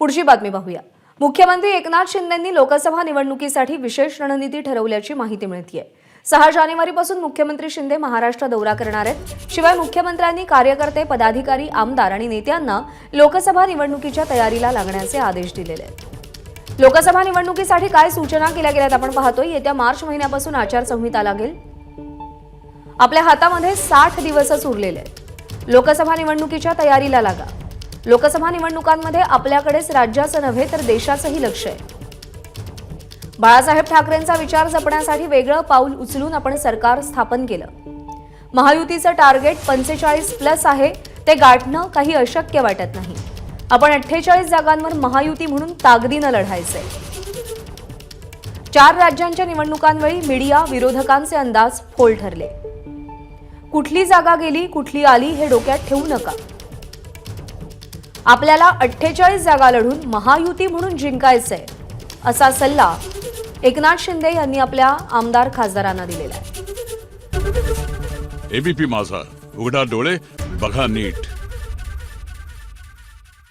पुढची बातमी पाहूया. मुख्यमंत्री एकनाथ शिंदेंनी लोकसभा निवडणुकीसाठी विशेष रणनीती ठरवल्याची माहिती मिळतीये. सहा जानेवारीपासून मुख्यमंत्री शिंदे महाराष्ट्र दौरा करणार आहेत. शिवाय मुख्यमंत्र्यांनी कार्यकर्ते पदाधिकारी आमदार आणि नेत्यांना लोकसभा निवडणुकीच्या तयारीला लागण्याचे आदेश दिलेले आहेत. लोकसभा निवडणुकीसाठी काय सूचना केल्या गेल्यात आपण पाहतोय. येत्या मार्च महिन्यापासून आचारसंहिता लागेल. आपल्या हातामध्ये साठ दिवसच उरलेले आहेत. लोकसभा निवडणुकीच्या तयारीला लागा. लोकसभा निवडणुकांमध्ये आपल्याकडेच राज्याचं नव्हे तर देशाचंही लक्ष आहे. बाळासाहेब ठाकरेंचा विचार जपण्यासाठी वेगळं पाऊल उचलून आपण सरकार स्थापन केलं. महायुतीचं टार्गेट पंचेचाळीस प्लस आहे ते गाठणं काही अशक्य वाटत नाही. आपण अठ्ठेचाळीस जागांवर महायुती म्हणून ताकदीनं लढायचंय. चार राज्यांच्या निवडणुकांवेळी मीडिया विरोधकांचे अंदाज फोल ठरले. कुठली जागा गेली कुठली आली हे डोक्यात ठेवू नका. आपल्याला अठ्ठेचाळीस जागा लढून महायुती म्हणून जिंकायचंय असा सल्ला एकनाथ शिंदे यांनी आपल्या आमदार खासदारांना दिलेला आहे. एबीपी माझा. उघडा डोळे बघा नीट.